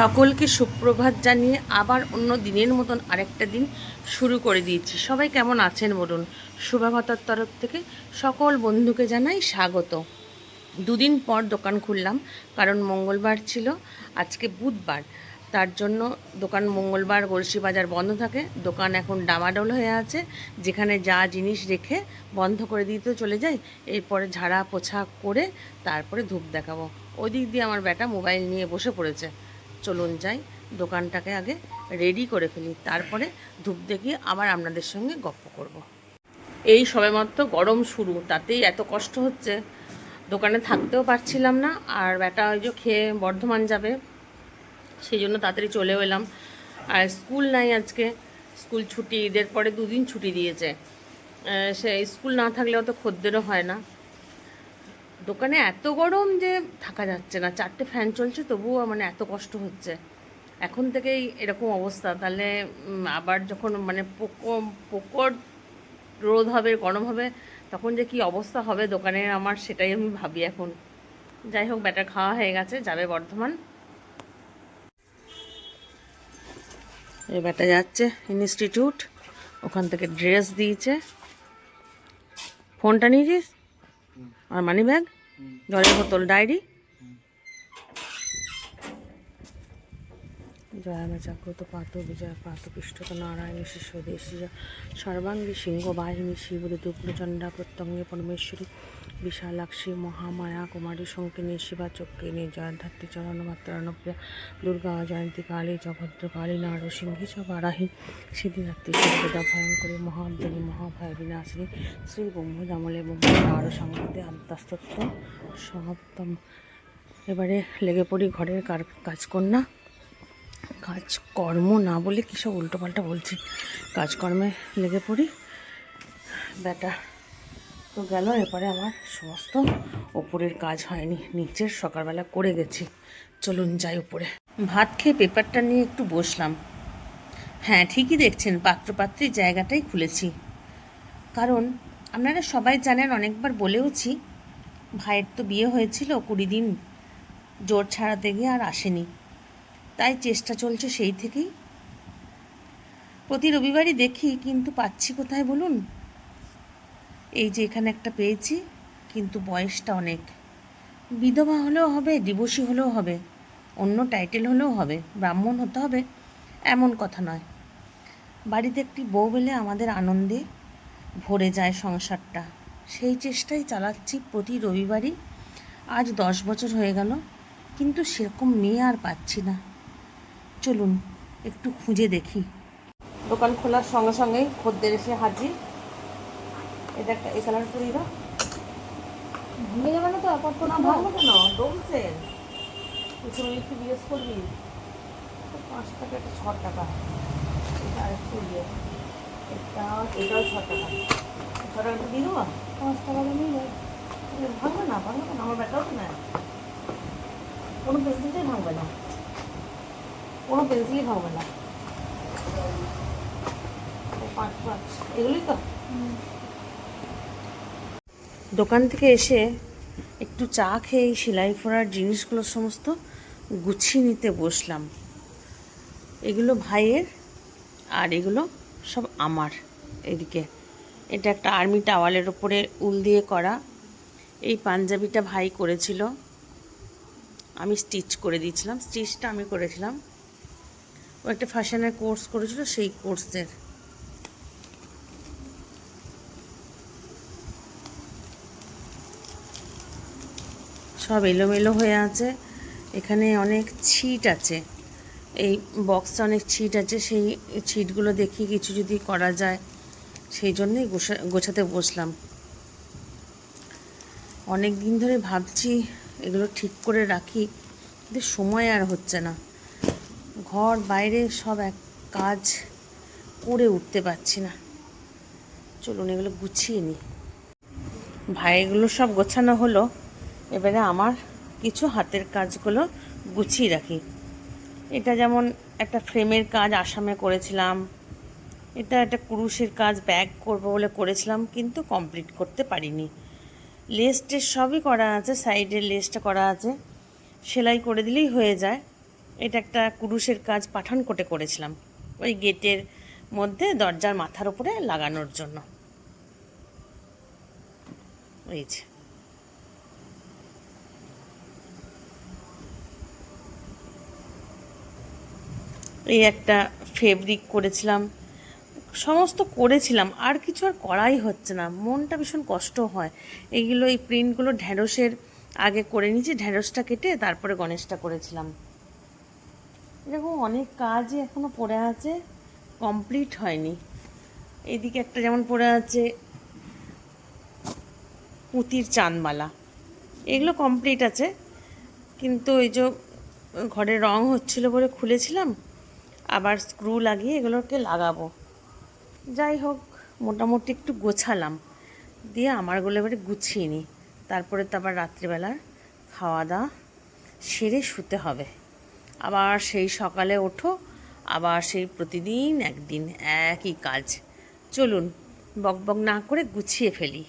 সকলকে সুপ্রভাত জানিয়ে আবার অন্য দিনের মতন আরেকটা দিন শুরু করে দিয়েছি। সবাই কেমন আছেন বলুন? শুভাগতার তরফ থেকে সকল বন্ধুকে জানাই স্বাগত। দুদিন পর দোকান খুললাম, কারণ মঙ্গলবার ছিল, আজকে বুধবার। তার জন্য দোকান মঙ্গলবার গলসি বাজার বন্ধ থাকে, দোকান এখন ডামাডোল হয়ে আছে, যেখানে যা জিনিস রেখে বন্ধ করে দিতে চলে যাই, এরপরে ঝাড়া পোছা করে তারপরে ধূপ দেখাবো। ওই দিক দিয়ে আমার বেটা মোবাইল নিয়ে বসে পড়েছে। চলুন যাই, দোকানটাকে আগে রেডি করে ফেলি, তারপরে ধূপ দেখিয়ে আবার আপনাদের সঙ্গে গপ্প করব। এই সবেমাত্র গরম শুরু, তাতেই এত কষ্ট হচ্ছে। দোকানে থাকতেও পারছিলাম না, আর বেটা ওই যে খেয়ে বর্ধমান যাবে, সেই জন্য তাড়াতাড়ি চলেও এলাম। আর স্কুল নাই আজকে, স্কুল ছুটি, ঈদের পরে দুদিন ছুটি দিয়েছে। সে স্কুল না থাকলেও তো খদ্দেরও হয় না। দোকানে এত গরম যে থাকা যাচ্ছে না, চারটে ফ্যান চলছে তবুও মানে এত কষ্ট হচ্ছে। এখন থেকেই এরকম অবস্থা, তাহলে আবার যখন মানে পোকো, পোকর রোদ হবে, গরম হবে, তখন যে কি অবস্থা হবে দোকানে আমার সেটাই আমি ভাবি এখন। যাই হোক, ব্যাটার খাওয়া হয়ে গেছে, যাবে বর্ধমান। ব্যাটা যাচ্ছে ইনস্টিটিউট ওখান থেকে ড্রেস দিয়েছে। ফোনটা নিয়েছিস? আর মানি ব্যাগ জলের বোতল, ডায়েরি? জয়ামে জাগ্রত পাত বিজয় পাত পৃষ্ঠত নারায়ণ শিশু দেশীয় সর্বাঙ্গী সিংহ বাহিনী শিবরে দুগ্নচণ্ডা প্রত্যঙ্গে পরমেশ্বরী বিশালাক্ষী মহামায়া কুমারী শঙ্কিনী শিবা চক্রিণী জয়ধাত্রী চরণ মাত্রানপ্রিয়া দুর্গা জয়ন্তী কালী, জগদ্র কালী, নারসিংহী চ বারাহী সিদ্ধিদাত্রী সর্বদা ভয়ঙ্করী মহাদ্রী মহাভয় বিনাশিনী, শ্রী ব্রহ্মজামলে ব্রহ্ম নার সংবাদে আদ্যাস্তত্ব সমাপ্তম। এবারে লেগে পড়ি ঘরের কার কাজকন্যা। কাজকর্ম না বলে কী সব উল্টোপাল্টা বলছি। কাজকর্মে লেগে পড়ি। বেটা তো গেল, এরপরে আমার সমস্ত ওপরের কাজ হয়নি। নিচের সকালবেলা করে গেছি। চলুন যাই উপরে ভাত খেয়ে পেপারটা নিয়ে একটু বসলাম। হ্যাঁ ঠিকই দেখছেন পাত্রপাত্রীর জায়গাটাই খুলেছি। কারণ আপনারা সবাই জানেন, অনেকবার বলেওছি, ভাইয়ের তো বিয়ে হয়েছিল, কুড়ি দিন জোর ছাড়াতে গিয়ে আর আসেনি। তাই চেষ্টা চলছে সেই থেকেই। প্রতি রবিবারই দেখি, কিন্তু পাচ্ছি কোথায় বলুন? এই যে এখানে একটা পেয়েছি, কিন্তু বয়সটা অনেক। বিধবা হলেও হবে ডিভোর্সি হলেও হবে, অন্য টাইটেল হলেও হবে, ব্রাহ্মণ হতে হবে, এমন কথা নয়। বাড়িতে একটি বউ পেলে আমাদের আনন্দে ভরে যায় সংসারটা। সেই চেষ্টাই চালাচ্ছি প্রতি রবিবারই। আজ দশ বছর হয়ে গেল, কিন্তু সেরকম মেয়ে আর পাচ্ছি না। চলুন, একটু খুঁজে দেখি। দোকান খোলার সঙ্গে সঙ্গেই খদ্দের এসে হাজির। এটা একটা এই কালার করে দাও। ভেঙে যাবে না তো আপাতত না ভালো কেন ডোমসেন কিছু একটু জিজ্ঞেস করবি। তো পাঁচ টাকা একটা ছ টাকা। এটা আর একটু ইয়ে এটা এটাও ছ টাকা। ছ টাকা একটু দিয়ে দেবো? পাঁচ টাকা দিয়ে এ, ভাঙবে না ভাঙবে না আমার ব্যাটাও তো নেয়। কোনো পেন্সিলটাই ভাঙবে না। কোনো পেন্সিলই ভাঙবে না। পাঁচ পাঁচ। এগুলোই তো? দোকান থেকে এসে একটু চা খেয়ে সেলাই করার জিনিসগুলো সমস্ত গুছিয়ে নিতে বসলাম। এগুলো ভাইয়ের আর এগুলো সব আমার এদিকে। এটা একটা আর্মি টাওয়ালের ওপরে উল দিয়ে করা। এই পাঞ্জাবিটা ভাই করেছিল। আমি স্টিচ করে দিয়েছিলাম। স্টিচটা আমি করেছিলাম। ও একটা ফ্যাশনের কোর্স করেছিল, সেই কোর্সের। সব এলোমেলো হয়ে আছে। এখানে অনেক ছিট আছে। এই বক্সে অনেক ছিট আছে। সেই ছিটগুলো দেখি কিছু যদি করা যায়, সেই জন্যই গোছা, গোছাতে বসলাম। অনেক দিন ধরে ভাবছি এগুলো ঠিক করে রাখি, কিন্তু সময় আর হচ্ছে না। ঘর বাইরে সব এক কাজ করে উঠতে পারছি না। চলুন এগুলো গুছিয়ে নিই। ভাই এগুলো সব গোছানো হলো। এবারে আমার কিছু হাতের কাজগুলো গুছিয়ে রাখি। এটা যেমন একটা ফ্রেমের কাজ আসামে করেছিলাম, এটা একটা কুরুশের কাজ ব্যাগ করব বলে করেছিলাম, কিন্তু কমপ্লিট করতে পারিনি। লেসটের সবই করা আছে সাইডের লেসটা করা আছে, সেলাই করে দিলেই হয়ে যায়। এটা একটা কুরুশের কাজ পাঠান কোটে করেছিলাম, ওই গেটের মধ্যে দরজার মাথার উপরে লাগানোর জন্য। এই যে। এই একটা ফেব্রিক করেছিলাম। সমস্ত করেছিলাম, আর কিছু আর করাই হচ্ছে না। মনটা ভীষণ কষ্ট হয়। এইগুলো এই প্রিন্টগুলো ঢ্যাঁড়সের আগে করে নিয়েছি ঢ্যাঁড়সটা কেটে তারপরে গণেশটা করেছিলাম। এরকম অনেক কাজই এখনও পড়ে আছে কমপ্লিট হয়নি। এদিকে একটা যেমন পড়ে আছে, পুঁতির চাঁদমালা। এগুলো কমপ্লিট আছে, কিন্তু এই যে ঘরে রং হচ্ছিল বলে খুলেছিলাম আবার স্ক্রু লাগিয়ে এগুলোকে লাগাবো। যাই হোক, মোটামুটি একটু গোছালাম। দিয়ে আমারগুলো এবারে গুছিয়ে নিই। তারপরে তো আবার রাত্রিবেলা খাওয়া দাওয়া সেরে শুতে হবে। আবার সেই সকালে ওঠো, আবার সেই প্রতিদিন একদিন একই কাজ। চলুন বক বক না করে গুছিয়ে ফেলি।